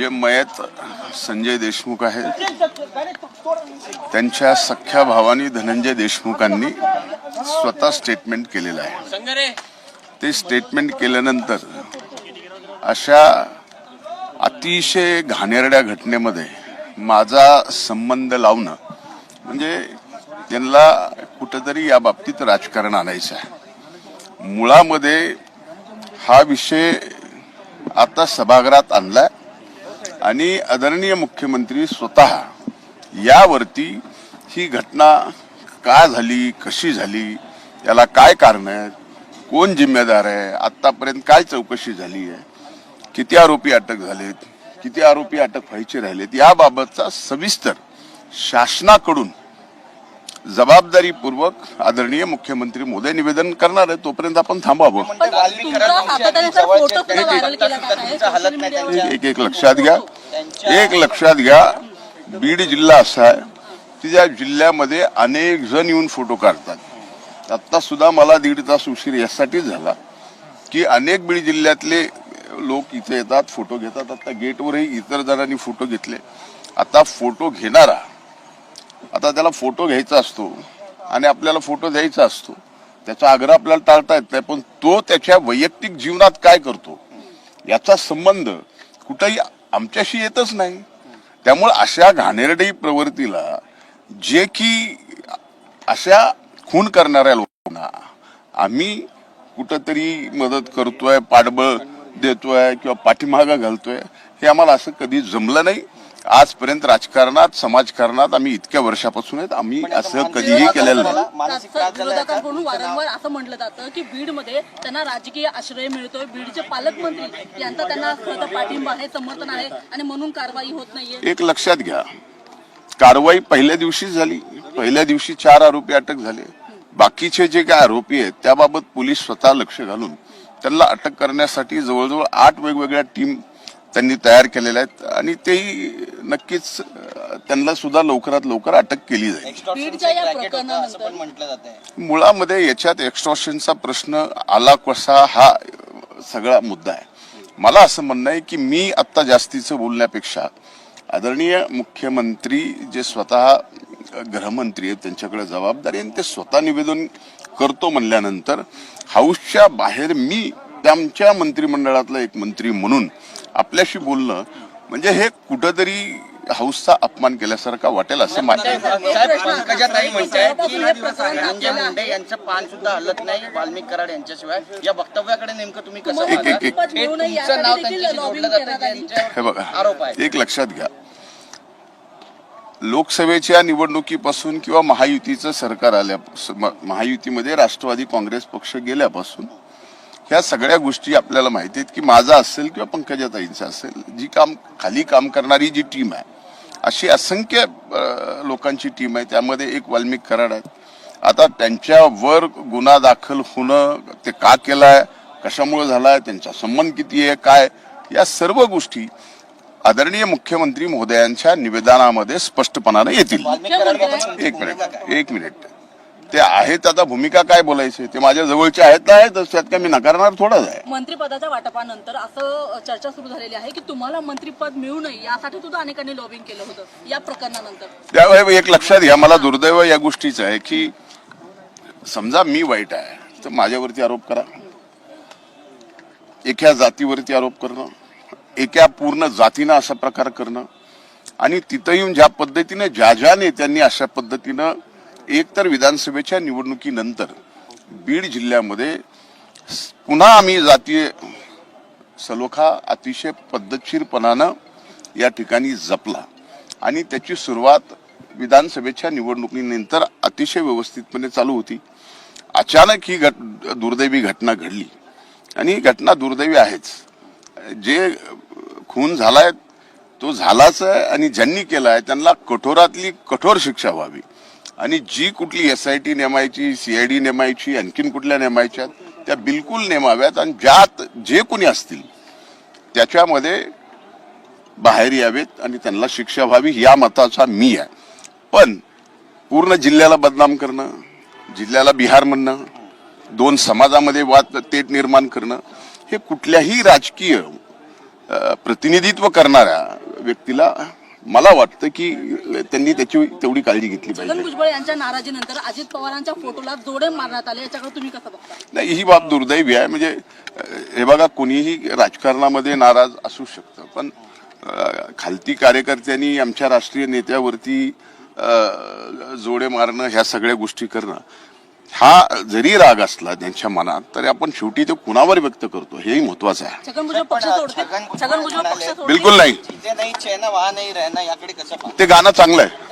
जे मयत संजय देशमुख आहेत त्यांच्या सख्या भावानी धनंजय देशमुखांनी स्वतः स्टेटमेंट केलेलं आहे. ते स्टेटमेंट केल्यानंतर अशा अतिशय घाणेरड्या घटनेमध्ये माझा संबंध लावणं म्हणजे त्यांना कुठंतरी या बाबतीत राजकारण आणायचं आहे. मुळामध्ये हा विषय आता सभागृहात आणलाय. आणि आदरणीय मुख्यमंत्री स्वतः यावरती ही घटना का झाली कशी झाली याला काय कारण आहेत कोण जिम्मेदार आहे आत्तापर्यंत काय चौकशी झाली आहे किती आरोपी अटक झालेत किती आरोपी अटक व्हायचे राहिलेत याबाबतचा सविस्तर शासनाकडून जबाबदारीपूर्वक आदरणीय मुख्यमंत्री मोदी निवेदन करणार आहे तोपर्यंत आपण थांबावं. एक एक लक्षात घ्या. एक लक्षात घ्या. बीड जिल्हा असा आहे की ज्या जिल्ह्यामध्ये अनेक जण येऊन फोटो काढतात. आता सुद्धा मला दीड तास उशीर यासाठीच झाला की अनेक बीड जिल्ह्यातले लोक इथे येतात फोटो घेतात. आता गेटवरही इतर जणांनी फोटो घेतले. आता फोटो घेणारा आता त्याला फोटो घ्यायचा असतो आणि आपल्याला फोटो द्यायचा असतो. त्याचा आग्रह आपल्याला टाळता येत नाही पण तो त्याच्या वैयक्तिक जीवनात काय करतो? याचा संबंध कुठंही आमच्याशी येतच नाही. त्यामुळे अशा घाणेरडी प्रवृत्तीला जे की अशा खून करणाऱ्या लोकांना आम्ही कुठंतरी मदत करतोय पाठबळ देतोय किंवा पाठीमागा घालतोय हे आम्हाला असं कधी जमलं नाही. आजपर्यंत राजकारणात समाजकारणात आम्ही इतक्या वर्षापासून आहेत आम्ही असं कधीही केलेलं नाही. विरोधकांकडून वारंवार असं म्हटलं जातं की बीडमध्ये त्यांना राजकीय आश्रय मिळतोय. बीडचे पालकमंत्री यांचा त्यांना पाठिंबा आहे समर्थन आहे आणि म्हणून कारवाई होत नाहीये. एक लक्षात घ्या. कारवाई पहिल्या दिवशीच झाली. पहिल्या दिवशी चार आरोपी अटक झाले. बाकीचे जे काय आरोपी आहेत त्याबाबत पोलीस स्वतः लक्ष घालून त्यांना अटक करण्यासाठी जवळजवळ आठ वेगवेगळ्या टीम त्यांनी तयार केलेल्या आहेत आणि तेही नक्कीच त्यांना सुद्धा लवकरात लवकर अटक केली जाईल. मुळामध्ये याच्यात एक्स्ट्रॉशनचा प्रश्न आला कसा हा सगळा मुद्दा आहे. मला असं म्हणणं आहे की मी आत्ता जास्तीचं बोलण्यापेक्षा आदरणीय मुख्यमंत्री जे स्वतः गृहमंत्री आहेत त्यांच्याकडे जबाबदारी आणि ते स्वतः निवेदन करतो म्हणल्यानंतर हाऊसच्या बाहेर मी त्यांच्या मंत्रिमंडळातला एक मंत्री म्हणून आपल्याशी बोलणं म्हणजे हे कुठंतरी हाऊसचा अपमान केल्यासारखा वाटेल असं हे मुंडे यांचं पान सुद्धा हलत नाही वाल्मिक कराड यांच्याशिवाय. या वक्तव्याकडे नेमकं तुम्ही कसं एक- पाहता? एक- एक- पद हे हे बघा आरोप आहे? एक लक्षात घ्या. लोकसभेच्या निवडणुकीपासून किंवा महायुतीचं सरकार आल्या महायुतीमध्ये राष्ट्रवादी काँग्रेस पक्ष गेल्यापासून ह्या सगळ्या गोष्टी आपल्याला माहिती आहेत की माझा असेल किंवा पंकजाताईंचा असेल जी काम खाली काम करणारी जी टीम आहे अशी असंख्य लोकांची टीम आहे. त्यामध्ये एक वाल्मिक कराड आहेत आता त्यांच्यावर गुन्हा दाखल होणं ते का केलाय कशामुळे झालाय त्यांचा संबंध किती आहे काय या सर्व गोष्टी आदरणीय मुख्यमंत्री महोदयांच्या निवेदनामध्ये स्पष्टपणाने येतील. एक मिनिट एक मिनिट. ते आहेत आता भूमिका काय बोलायचे? ते माझ्या जवळचे आहेत ना आहेत त्यात काय मी नकारणार थोडाच आहे. मंत्रिपदाच्या वाटपानंतर असं चर्चा सुरू झालेली आहे की तुम्हाला मंत्रिपद मिळू नये यासाठी सुद्धा अनेकांनी लॉबिंग केलं होतं या प्रकरणानंतर. त्यावेळी एक लक्षात घ्या मला दुर्दैव या गोष्टीचं आहे की समजा मी वाईट आहे तर माझ्यावरती आरोप करा. एका जातीवरती आरोप करणं एका पूर्ण जातीनं असा प्रकार करणं आणि तिथं येऊन ज्या पद्धतीने ज्या ज्या नेत्यांनी अशा पद्धतीनं एकतर विधानसभेच्या निवडणुकीनंतर बीड जिल्ह्यामध्ये पुन्हा आम्ही जातीय सलोखा अतिशय पद्धतशीरपणानं या ठिकाणी जपला. आणि त्याची सुरुवात विधानसभेच्या निवडणुकीनंतर अतिशय व्यवस्थितपणे चालू होती. अचानक ही घट दुर्दैवी घटना घडली. आणि ही घटना दुर्दैवी आहेच. जे खून झालाय तो झालाच आहे आणि ज्यांनी केला आहे त्यांना कठोरातली कठोर शिक्षा व्हावी. आणि जी कुठली एस आय टी नेमायची सीआयडी नेमायची आणखीन कुठल्या नेमायच्या त्या बिलकुल नेमाव्यात आणि ज्यात जे कोणी असतील त्याच्यामध्ये बाहेर यावेत आणि त्यांना शिक्षा व्हावी या मताचा मी आहे. पण पूर्ण जिल्ह्याला बदनाम करणं जिल्ह्याला बिहार म्हणणं दोन समाजामध्ये वाद तेट निर्माण करणं हे कुठल्याही राजकीय प्रतिनिधित्व करणाऱ्या व्यक्तीला मला वाटतं की त्यांनी त्याची तेवढी काळजी घेतली पाहिजे. भुजबळ यांच्या नाराजीनंतर अजित पवारांच्या फोटोला जोडे मारण्यात आले. याच्याकडे तुम्ही कसं बघता? नाही ही बाब दुर्दैवी आहे. म्हणजे हे बघा कोणीही राजकारणामध्ये नाराज असू शकतं. पण खालती कार्यकर्त्यांनी आमच्या राष्ट्रीय नेत्यावरती जोडे मारणं ह्या सगळ्या गोष्टी करणं हा जरी राग असला त्यांच्या मनात तरी आपण शेवटी तो कुणावर व्यक्त करतो? हेही महत्वाचं आहे. बिलकुल नाही. जिथे नाही चैन वहा नाही रहना याकडे कसं पाहता? ते गाणं चांगलं आहे.